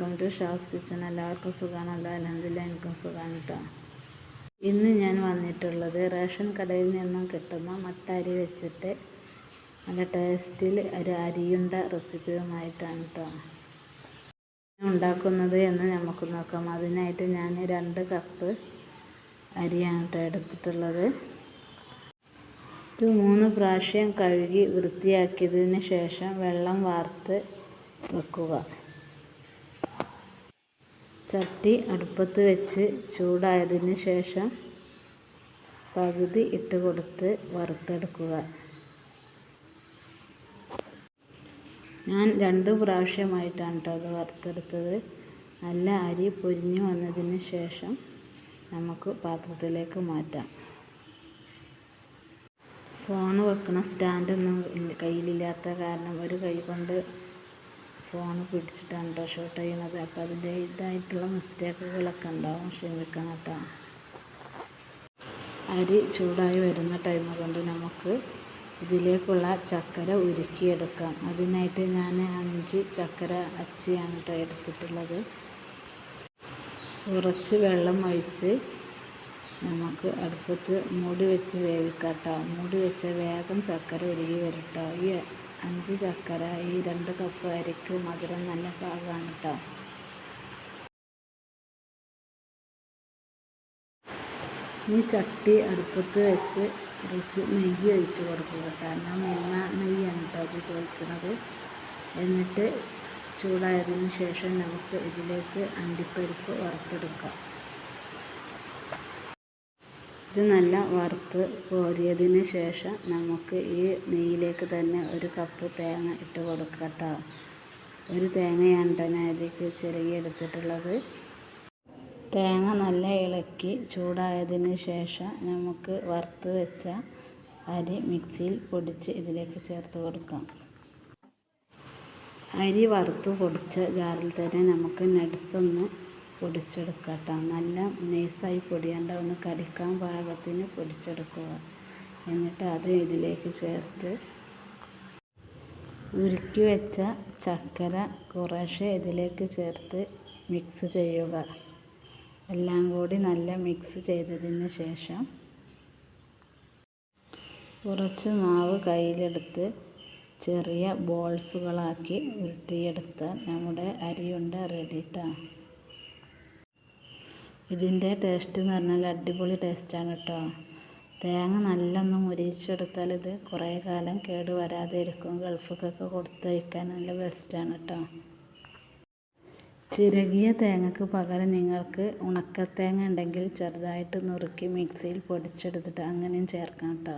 Welcome to Shaz kitchen എല്ലാവർക്കും സുഖമാണല്ലോ അലഹമില്ല എനിക്കും സുഖമാണ് കേട്ടോ ഇന്ന് ഞാൻ വന്നിട്ടുള്ളത് റേഷൻ കടയിൽ നിന്നും കിട്ടുന്ന മട്ടരി വെച്ചിട്ട് നല്ല ടേസ്റ്റിൽ ഒരു അരിയുണ്ട റെസിപ്പിയുമായിട്ടാണ് കേട്ടോ ഉണ്ടാക്കുന്നത് എന്ന് നമുക്ക് നോക്കാം. അതിനായിട്ട് ഞാൻ രണ്ട് കപ്പ് അരിയാണ് കേട്ടോ എടുത്തിട്ടുള്ളത്. ഇത് മൂന്ന് പ്രാവശ്യം കഴുകി വൃത്തിയാക്കിയതിന് ശേഷം വെള്ളം വാർത്ത് വെക്കുക. ചട്ടി അടുപ്പത്ത് വെച്ച് ചൂടായതിന് ശേഷം പകുതി ഇട്ട് കൊടുത്ത് വറുത്തെടുക്കുക. ഞാൻ രണ്ട് പ്രാവശ്യമായിട്ടാണ് കേട്ടോ അത് വറുത്തെടുത്തത്. നല്ല അരി പൊരിഞ്ഞു വന്നതിന് ശേഷം നമുക്ക് പാത്രത്തിലേക്ക് മാറ്റാം. ഫോൺ വെക്കണ സ്റ്റാൻഡൊന്നും കയ്യിലില്ലാത്ത കാരണം ഒരു കൈ കൊണ്ട് ഫോൺ പിടിച്ചിട്ടാണ് കേട്ടോ ഷൂട്ട് ചെയ്യുന്നത് അപ്പോൾ അതിന്റെ ഇതായിട്ടുള്ള മിസ്റ്റേക്കുകളൊക്കെ ഉണ്ടാവും. ക്ഷമിക്കണം കേട്ടോ അരി ചൂടായി വരുന്ന ടൈം കൊണ്ട് നമുക്ക് ഇതിലേക്കുള്ള ചക്കര ഉരുക്കിയെടുക്കാം. അതിനായിട്ട് ഞാൻ അഞ്ച് ചക്കര അച്ചിയാണ് കേട്ടോ എടുത്തിട്ടുള്ളത്. കുറച്ച് വെള്ളം ഒഴിച്ച് നമുക്ക് അടുപ്പത്ത് മൂടി വെച്ച് വേവിക്കാം കേട്ടോ മൂടി വെച്ച് വേഗം ചക്കര ഉരുകി വരട്ടോ ഈ അഞ്ച് ചക്കര ഈ രണ്ട് കപ്പ് അരിക്ക് മധുരം നല്ല പാകമാണ് കേട്ടോ ഈ ചട്ടി അടുപ്പത്ത് വെച്ച് കുറച്ച് നെയ്യ് ഒഴിച്ച് കൊടുക്കുക കേട്ടോ ഞാൻ മെയിന നെയ്യാണ് കേട്ടോ അത് ഒഴിക്കുന്നത് എന്നിട്ട് ചൂടായതിന് ശേഷം നമുക്ക് ഇതിലേക്ക് അണ്ടിപ്പരിപ്പ് വറുത്തെടുക്കാം. ഇത് നല്ല വറുത്ത് കോരിയതിന് ശേഷം നമുക്ക് ഈ നെയ്യിലേക്ക് തന്നെ ഒരു കപ്പ് തേങ്ങ ഇട്ട് കൊടുക്കട്ടോ ഒരു തേങ്ങയാണ് ഞാൻ ഇതിലേക്ക് ചിരകി എടുത്തിട്ടുള്ളത് തേങ്ങ നല്ല ഇളക്കി ചൂടായതിന് ശേഷം നമുക്ക് വറുത്ത് വെച്ച അരി മിക്സിയിൽ പൊടിച്ച് ഇതിലേക്ക് ചേർത്ത് കൊടുക്കാം. അരി വറുത്ത് പൊടിച്ച ജാറിൽ തന്നെ നമുക്ക് നട്സ് ഒന്ന് പൊടിച്ചെടുക്കുക കേട്ടോ നല്ല നൈസായി പൊടിയേണ്ട ഒന്ന് കടിക്കാൻ പാകത്തിന് പൊടിച്ചെടുക്കുക. എന്നിട്ട് അത് ഇതിലേക്ക് ചേർത്ത് ഉരുക്കി വെച്ച ചക്കര കുറേശ്ശെ ഇതിലേക്ക് ചേർത്ത് മിക്സ് ചെയ്യുക. എല്ലാം കൂടി നല്ല മിക്സ് ചെയ്തതിന് ശേഷം കുറച്ച് മാവ് കയ്യിലെടുത്ത് ചെറിയ ബോൾസുകളാക്കി ഉരുട്ടിയെടുത്താൽ നമ്മുടെ അരിയുണ്ട റെഡിട്ടാണ് ഇതിന്റെ ടേസ്റ്റ് എന്ന് പറഞ്ഞാൽ അടിപൊളി ടേസ്റ്റാണ് കേട്ടോ തേങ്ങ നല്ലൊന്നും മുരിച്ചെടുത്താൽ ഇത് കുറേ കാലം കേട് വരാതെ ഇരിക്കും ഗൾഫിക്കൊക്കെ കഴിക്കാൻ നല്ല ബെസ്റ്റാണ് കേട്ടോ ചിരകിയ തേങ്ങക്ക് പകരം നിങ്ങൾക്ക് ഉണക്കത്തേങ്ങ ഉണ്ടെങ്കിൽ ചെറുതായിട്ട് നുറുക്കി മിക്സിയിൽ പൊടിച്ചെടുത്തിട്ട് അങ്ങനെയും ചേർക്കാം കേട്ടോ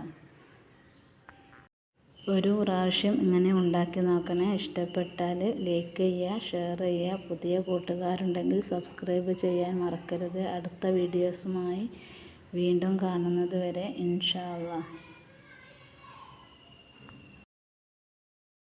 ഒരു പ്രാവശ്യം ഇങ്ങനെ ഉണ്ടാക്കി നോക്കണേ. ഇഷ്ടപ്പെട്ടാൽ ലൈക്ക് ചെയ്യുക ഷെയർ ചെയ്യുക. പുതിയ കൂട്ടുകാരുണ്ടെങ്കിൽ സബ്സ്ക്രൈബ് ചെയ്യാൻ മറക്കരുത്. അടുത്ത വീഡിയോസുമായി വീണ്ടും കാണുന്നത് വരെ ഇൻഷാ അള്ളാഹ്